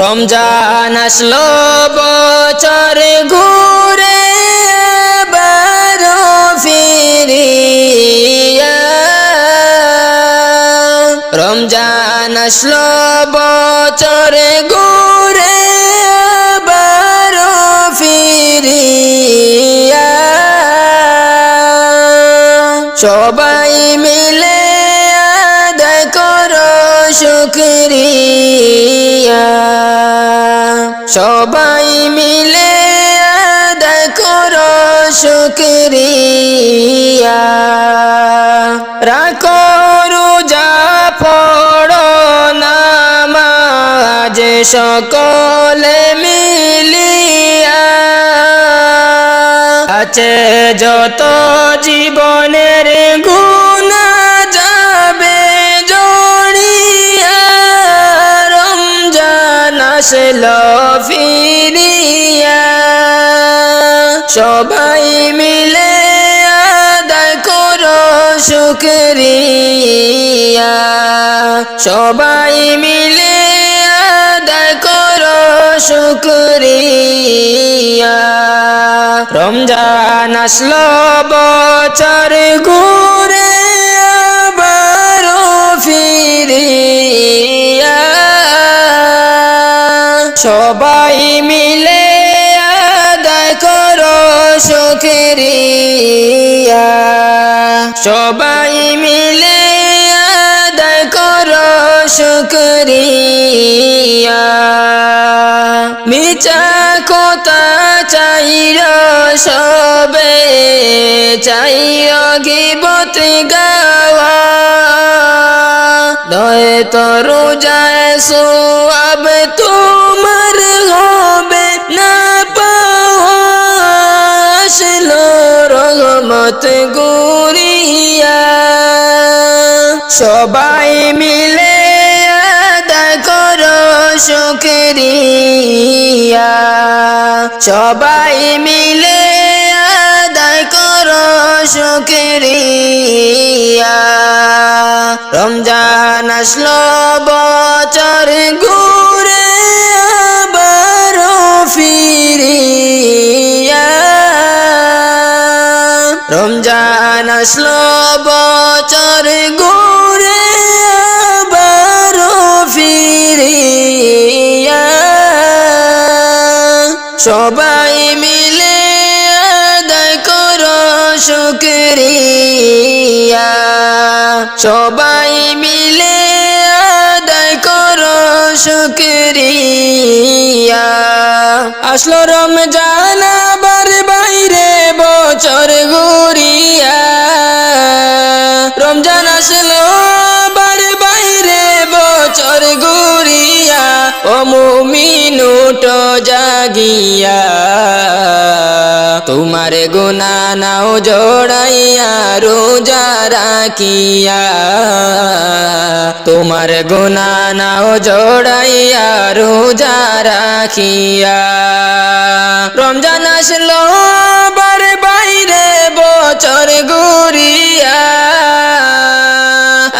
রমজান আসলো, বছর ঘুরে বারো ফিরিয়া। রমজান আসলো, বছর ঘুরে বারো ফিরিয়া। সবাই মিলে আদায় করো, শুক্রিয়া। শুক্রিয়া। রাখো রোজা, পড়ো নামাজ, সকলে মিলিয়া। আছে যত জীবনের গুণা যাবে জড়িয়া। রমজান আসল ফিরিয়া। সবাই মিলে আদায় করো শুক্রিয়া। সবাই মিলে আদায় করো শুক্রিয়া। রমজান আসলো, বছর ঘুরে আবারও ফিরিয়া। সবাই সবাই মিলে আদায় করো শুক্রিয়া। মিচা কথা চাইর সবে? চাইর গিবত গাওয়া। দয় তরু যায় সোয়াব তোমার হবে রহমত গুরিয়া। সবাই মিলে করো শুক্রিয়া। সবাই মিলে আদায় করো শুক্রিয়া। রমজান আসলো বছর আসলো বছর সবাই মিলে আদায় করো শুক্রিয়া। সবাই মিলে আদায় করো শুক্রিয়া। আসলো রমজান গুনা নাও জোড়াইয়া রোজা রাখিয়া। তোমার গুনা নাও জোড়াইয়া রোজা রাখিয়া। রমজান আসলো বার বাইরে বছর ঘুরিয়া।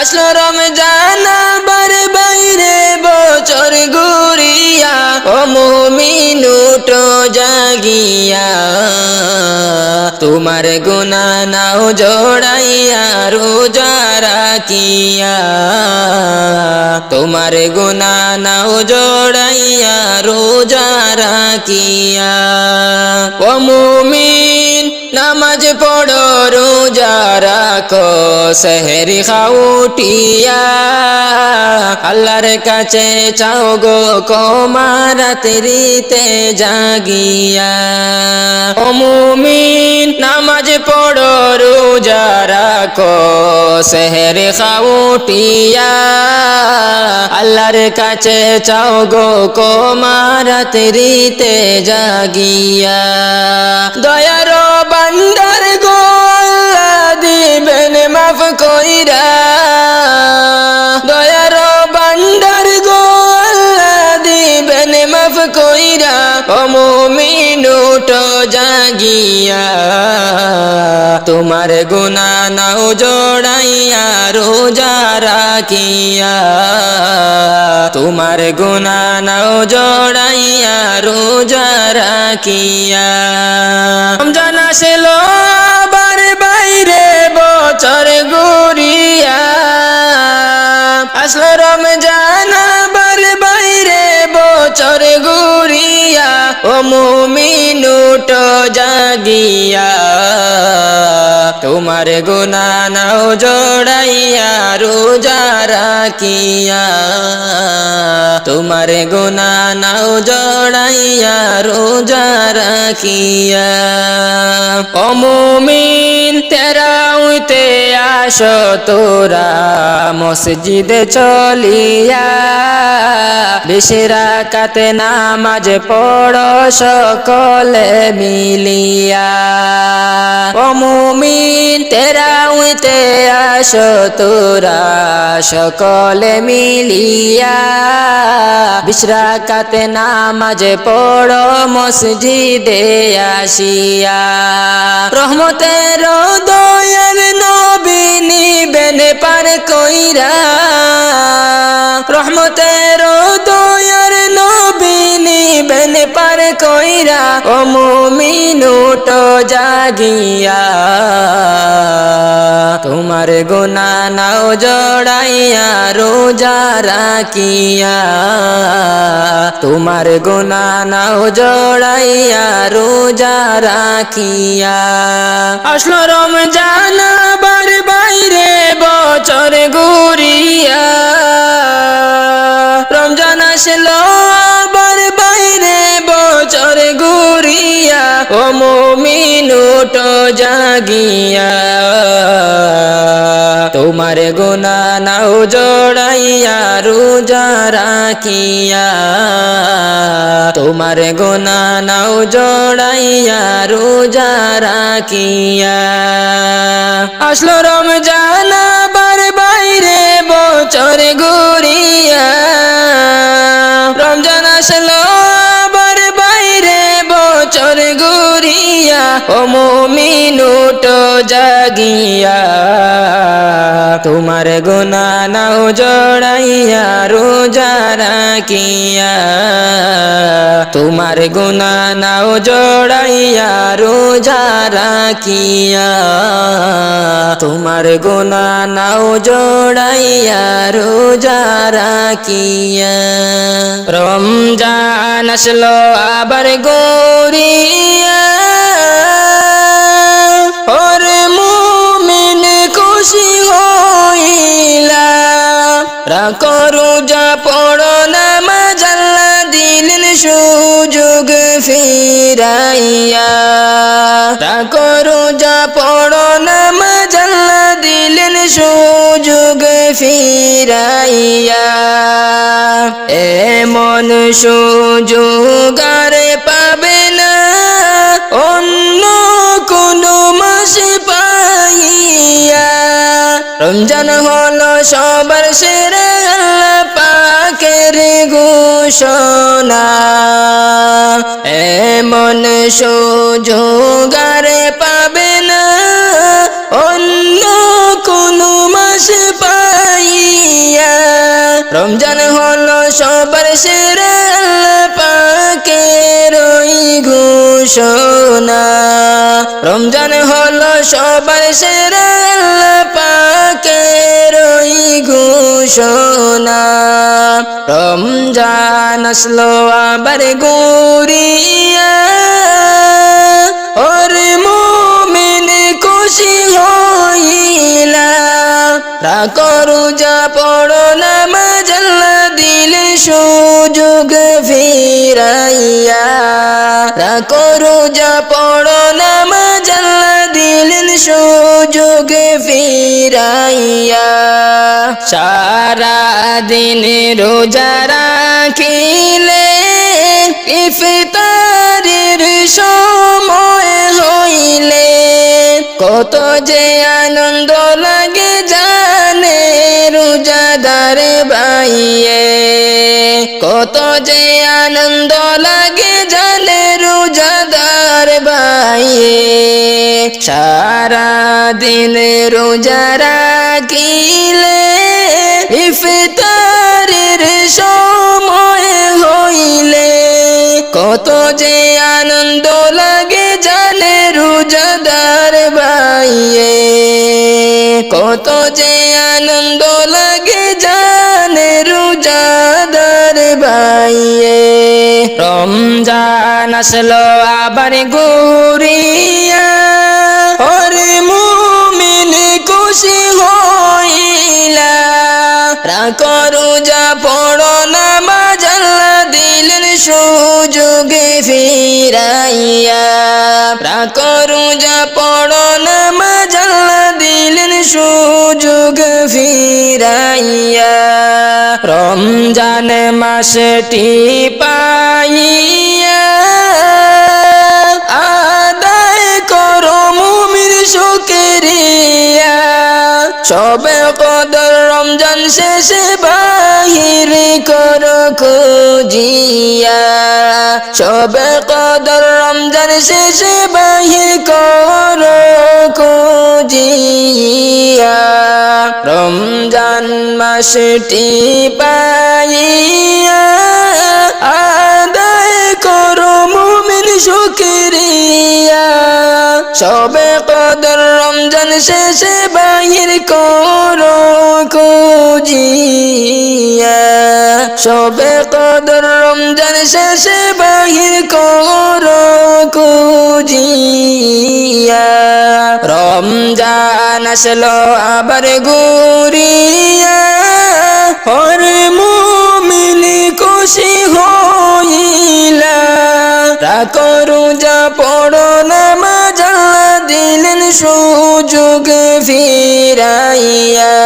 আসলো রমজান বার বাইরে বছর ঘুরিয়া। ও মুমিন উঠো জাগিয়া। তোমার গুনা নাও জোড়াইয়া, রোজা রাখিয়া। তোমার গুনা নাও জোড়াইয়া, রোজা রাখিয়া। ও নামাজ পড়ো, রোজা রাখো, সেহরি খাউটিয়া আল্লাহর কাছে চাও গো কমারাত রীতে জাগিয়া। ও মুমিন নামাজ পড়ো রোজা রাখো, সেহরি খাউটিয়া। আল্লাহর কাছে চাও গো কমারাত রীতে জাগিয়া। দয়ার বান্দার গো দিবেন, মাফ কইরা উঠো জাগিয়া, তোমার গুণা নাও জোড়াইয়া, রোজা রাখিয়া। তোমার গুণা নাও জোড়াইয়া, রোজা রাখিয়া। রমজান আসলো। জাগিয়া তোমার গুনা নাও জোড়াইয়া, রোজা রাখিয়া। তোমার গুনা নাও জোড়াইয়া, রোজা রাখিয়া। অমুমিন তেরা উইতে আসো তোরা মসজিদে চলিয়া। বিশেরা কাতে নামাজ পড়ো সকলে মিলিয়া। ও মুমিন তেরা উইতে আসো তোরা সকলে মিলিয়া। বিশরা কাতে নামাজ পড়ো মসজিদে আসিয়া। রহমতের দয়ার নবীনি বেনে পার কইরা কইরা, ও মুমিন, উঠো, জাগিয়া। তোমার গুনা নাও জড়াইয়া, রোজা রাখিয়া। তোমার গুনা নাও জড়াইয়া, রোজা রাখিয়া। আসলো রমজান বার বাইরে বছর ঘুরিয়া। রমজান আসলো বছর ঘুরিয়া, ও উঠো জাগিয়া। তোমার গুনা নাও জড়াইয়া, রোজা রাখিয়া। তোমার গুনা নাও জড়াইয়া, রোজা রাখিয়া। আসলো রমজান বার বাইরে বছর ঘুরিয়া। রমজান আসলো ঘুরিয়া ও মুমিন উঠো জাগিয়া। তোমার গুনা নাও জড়াইয়া, রোজা রাখিয়া। তোমার গুনা নাও জড়াইয়া, রোজা রাখিয়া। তোমার গুনা নাও জড়াইয়া, রোজা রাখিয়া। রমজান আসলো আবার গৌরিয়া। সুযোগ ফিরাইয়া। রাকরু যা পড়ো না মাজাল্লা দিলেন সুযোগ ফিরাইয়া। এমন সুযোগ আর পাবে না, অন্য কোনো মাসে পাইয়া। রমজান হলো সবার সেরা আল্লাহ পাকের ঘোষণা, এমন সুযোগ আর পাবে না। অন্য কোনো মাস পাইয়া রমজান হলো সবার সেরা পাকের ওই ঘোষণা। রমজান হলো সবার সেরা পাকের ঘোষণা। রমজান আসলো, আবার গৌরিয়া ওর মুমিন খুশি হইলা। রাকরু যা পড়ো না মাজাল্লা দিলে সুযোগ ফিরাইয়া। রাকরু যা পড়ো না মাজাল্লা দিলেন সুযোগ ফিরাইয়া। সারা দিন রোজা রাখিলে ইফতারের সময় হইলে কত যে আনন্দ লাগে জানে রোজাদার ভাইয়ে। কত যে আনন্দ লাগে জানে বাইয়ে সারা দিন রোজা রাখিলে ইফতারের সময় হইলে কত যে আনন্দ লাগে জানে রোজাদার বাইয়ে কত যে আনন্দ লাগে জানে রোজাদার বাইয়ে রমজান আসলো আবার গৌরিয়া ওরে মুমিন খুশি হইলা। রাখো রোজা, পড়ো নামাজ, আল্লাহ দিলেন সুযোগে ফিরাইয়া। রাখো রোজা, পড়ো নামাজ, আল্লাহ দিলেন সুযোগ ফিরাইয়া। রমজান মাসটি পাইয়া সবে কদর রমজান শেষে বাহির কর খুঁজিয়া। সবে কদর রমজান শেষে বাহির কর খুঁজিয়া। রমজান মাসটি পাইয়া শুকরিয়া। সবে কদর রমজান শেষে বাহির করো খুঁজিয়া। সবে কদর রমজান শেষে বাহির করো খুঁজিয়া। রমজান আসলো আবার গুরিয়া হর মুমিনি খুশি হইলা। রাখো রোজা পড়ো নামাজ আল্লাহ দিলেন সুযোগ ফিরাইয়া।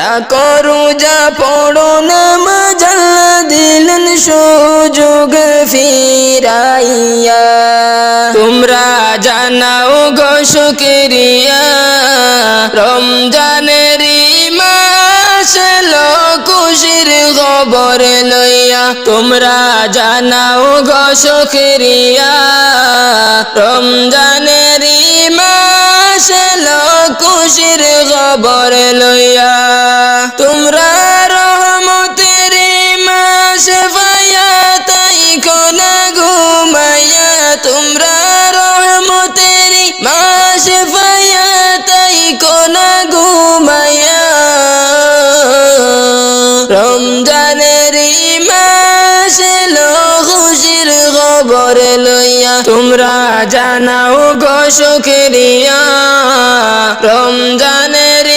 রাখো রোজা পড়ো নামাজ আল্লাহ দিলেন সুযোগ ফিরাইয়া। তোমরা জানাও গো শুকরিয়া, রমজানের মাস এলো খুশির খবর লইয়া। তোমরা জানাও শুকরিয়া। রমজানের মাস খুশির খবর লইয়া। খবর লইয়া। তোমরা জানাও গো শুকরিয়া রমজানের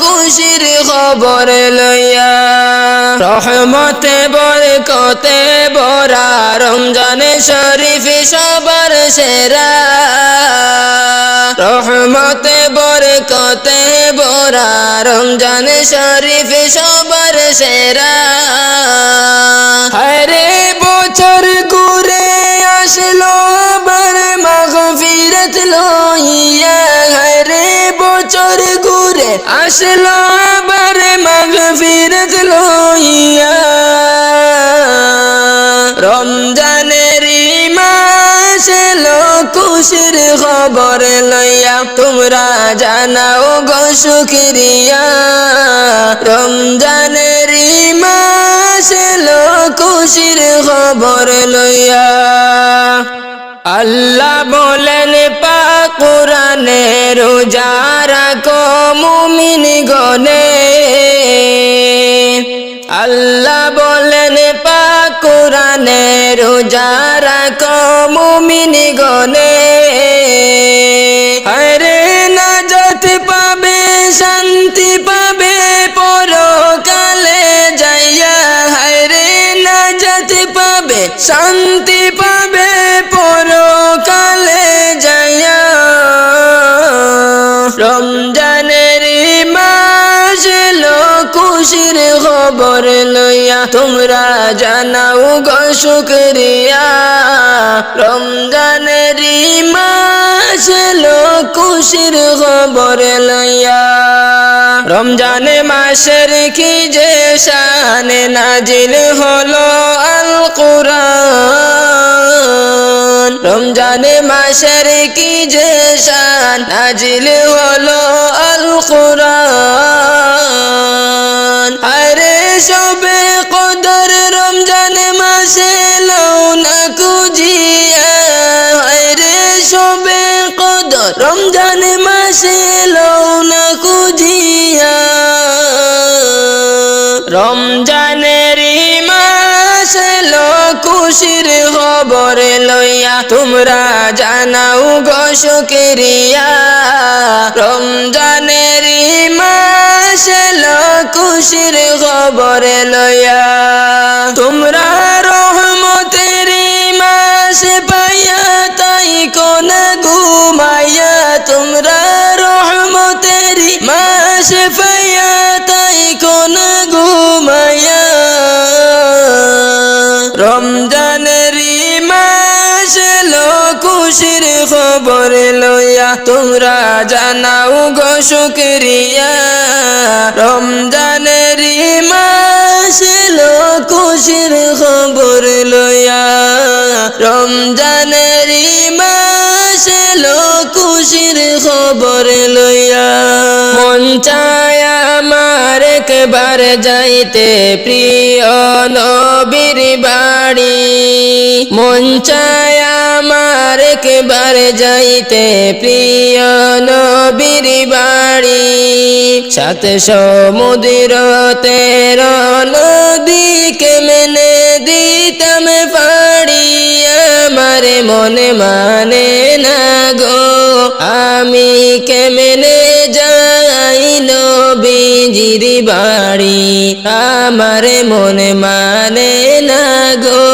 খুশির খবর লইয়া। রহমতে, বরকতে, বরা, রমজানে শরীফ সবার সেরা। রহমতে, বরকতে, বরা, রমজান শরীফ সবার সেরা। হরে আসলো আবার মাগফিরত লইয়া হরে বছর ঘুরে আসলো আবার মাগফিরত লইয়া রমজানের মাস খুশির খবর লইয়া তোমরা জানাও গো শুকরিয়া রমজানের মাস এলো খুশির খবর লইয়া। আল্লাহ বলেন পা কোরআনে রোজা রাখো মুমিন গনে। আল্লাহ বলেন পা কোরআনে রোজা রাখো মুমিন গনে। হরে নাজত পাবে, শান্তি পাবে শান্তি পাবে পরকালে যাইয়া। রমজানের মাস খুশির খবর লইয়া। তোমরা জানাও গো শুক্রিয়া। রমজানের মাস এলো খুশির খবর লইয়া। রমজান মাসের কি যে শান নাজিল হলো আল কোরআন রমজান মাসের কি যে শান নাজিল হলো আল কোরআন মাসে লৌনা কুজিয়া রমজানের মাস খুশির খবর লইয়া, তোমরা জানাও গো শুকরিয়া রমজানের মাস খুশির খবর লইয়া। মাস পাইয়া তাই কোন ঘুমাইয়া। রমজানের মাস এলো খুশির খবর লইয়া তোমরা জানাও গো শুক্রিয়া। রমজানের মাস খুশির খবর লইয়া। রমজানের মাস খুশির চায় আমার একবার যাইতে প্রিয় নবীর বাড়ি। মন চায় আমার একবার যাইতে প্রিয় নবীর বাড়ি। সাত সমুদ্র তের নদী কেমনে দিতাম পাড়ি। আমার মনে মানে না গো, আমি কেমনে নবীজির বাড়ি আমার মনে মানে না গো।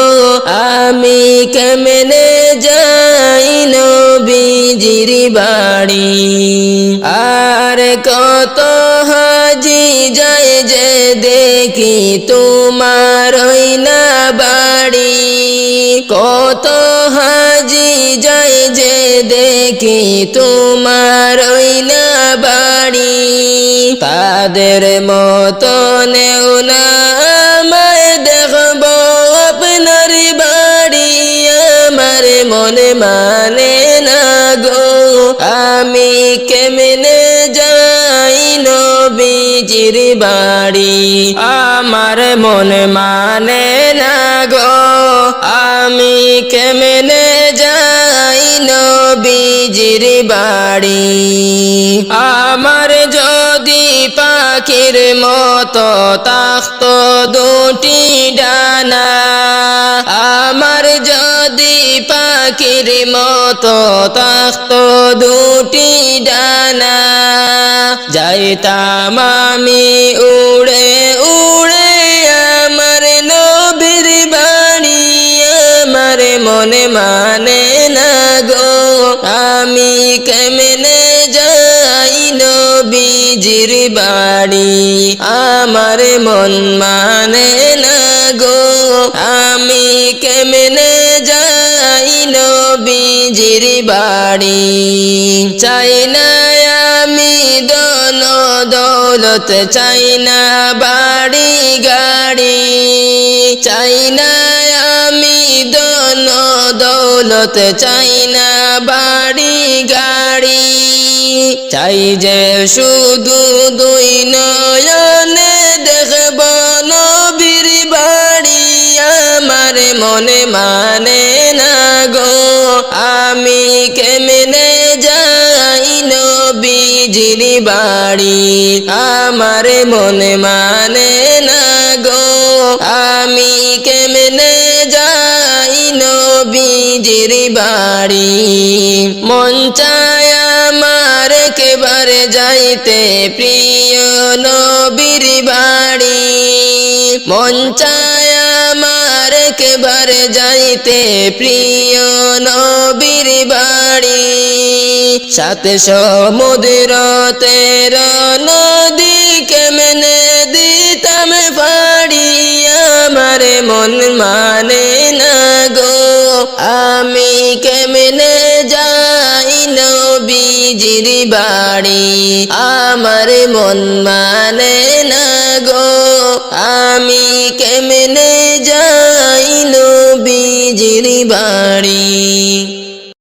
আমি কেমনে যাই নবীজির বাড়ি? আর কত হাজি যায় যে দেখি তোমার ওই না বাড়ি। কত হাজি যায় যে দেখি তোমার ওই না বাড়ি। তাদের মতো নেও না আমায় দেখব আপনার বাড়ি। আমার মনে মানে না গো, আমি কেমনে যাই নবীজির বাড়ি। আমার মন মানে না গো, আমি কেমনে যাই নবীজির বাড়ি? আমার যদি পাখির মতো তাক্ত দুটি ডানা, আমার পাখির মতো তাক্ত দুটি ডানা। যাইতাম আমি উড়ে উড়ে আমার নবীর বাড়ি আমার মনে মানে না গো। আমি কেমনে যাই নবীজির বাড়ি আমার মন মানে বাড়ি চাই না আমি দন দৌলত, চাই না বাড়ি গাড়ি। চাই না আমি দন দৌলত, চাই না বাড়ি গাড়ি। চাই যে শুধু দুই নয়নে দেখব নবীর বাড়ি। আমার মনে মানে না গো। আমি কেমনে যাই নবীজির বাড়ি? আমার মনে মানে না গো। আমি কেমনে যাই নবীজির বাড়ি? মন আমার কেবারে যাইতে প্রিয় নবীর বাড়ি। মন চায় আমার কেবার যাইতে প্রিয় নবীর বাড়ি। সাথে সমুদ্র তের নদী কেমনে দিতাম পাড়ি। আমার মন মানে না গো, আমি কেমনে যাই না নবীজির বাড়ি। আমার মন মানে না গো আমি কেমনে যাই নবীজির বাড়ি?